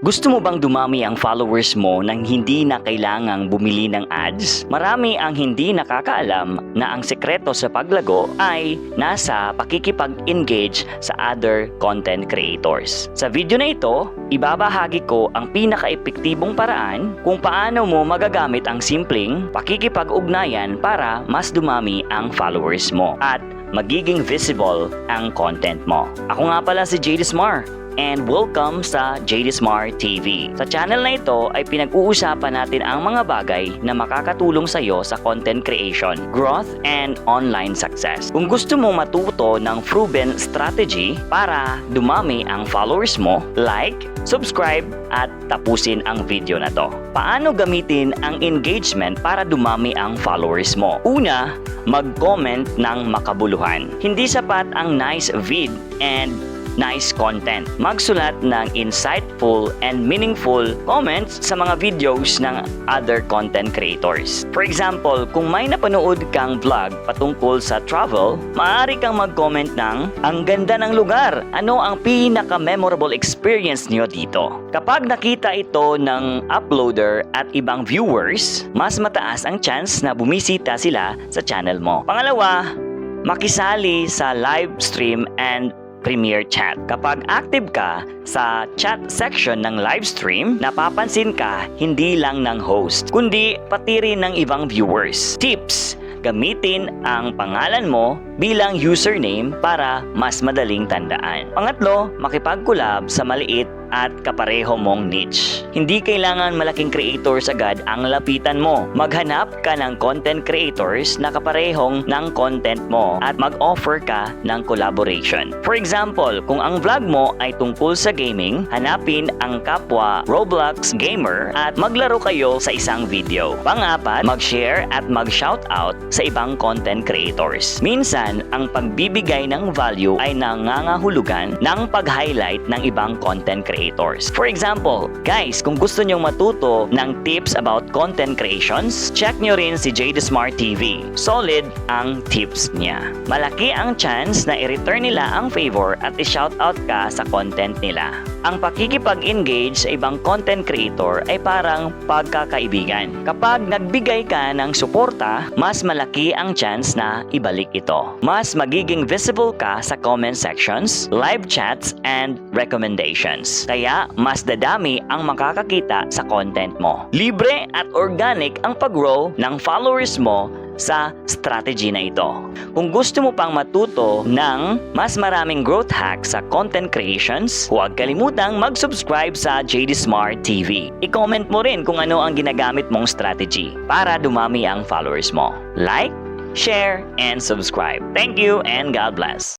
Gusto mo bang dumami ang followers mo nang hindi na kailangang bumili ng ads? Marami ang hindi nakakaalam na ang sekreto sa paglago ay nasa pakikipag-engage sa other content creators. Sa video na ito, ibabahagi ko ang pinaka-epektibong paraan kung paano mo magagamit ang simpleng pakikipag-ugnayan para mas dumami ang followers mo at magiging visible ang content mo. Ako nga pala si JD Smar and welcome sa JD Smart TV. Sa channel na ito ay pinag-uusapan natin ang mga bagay na makakatulong sa iyo sa content creation, growth, and online success. Kung gusto mo matuto ng proven strategy para dumami ang followers mo, like, subscribe, at tapusin ang video na to. Paano gamitin ang engagement para dumami ang followers mo? Una, mag-comment ng makabuluhan. Hindi sapat ang nice vid and nice content. Magsulat ng insightful and meaningful comments sa mga videos ng other content creators. For example, kung may napanood kang vlog patungkol sa travel, maaari kang mag-comment ng, Ang ganda ng lugar! Ano ang pinaka-memorable experience niyo dito? Kapag nakita ito ng uploader at ibang viewers, mas mataas ang chance na bumisita sila sa channel mo. Pangalawa, makisali sa live stream and Premier Chat. Kapag active ka sa chat section ng live stream, napapansin ka hindi lang ng host, kundi pati rin ng ibang viewers. Tips! Gamitin ang pangalan mo bilang username para mas madaling tandaan. Pangatlo, makipag-collab sa maliit at kapareho mong niche. Hindi kailangan malaking creators agad ang lapitan mo. Maghanap ka ng content creators na kaparehong ng content mo at mag-offer ka ng collaboration. For example, kung ang vlog mo ay tungkol sa gaming, hanapin ang kapwa Roblox gamer at maglaro kayo sa isang video. Pangapat, mag-share at mag-shoutout sa ibang content creators. Minsan, ang pagbibigay ng value ay nangangahulugan ng pag-highlight ng ibang content creators. For example, guys, kung gusto nyong matuto ng tips about content creations, check nyo rin si JD Smart TV. Solid ang tips niya. Malaki ang chance na i-return nila ang favor at i-shoutout ka sa content nila. Ang pakikipag-engage sa ibang content creator ay parang pagkakaibigan. Kapag nagbigay ka ng suporta, mas malaki ang chance na ibalik ito. Mas magiging visible ka sa comment sections, live chats, and recommendations. Kaya mas dadami ang makakakita sa content mo. Libre at organic ang pag-grow ng followers mo sa strategy na ito. Kung gusto mo pang matuto ng mas maraming growth hacks sa content creations, huwag kalimutang mag-subscribe sa JD Smart TV. I-comment mo rin kung ano ang ginagamit mong strategy para dumami ang followers mo. Like, share, and subscribe. Thank you and God bless.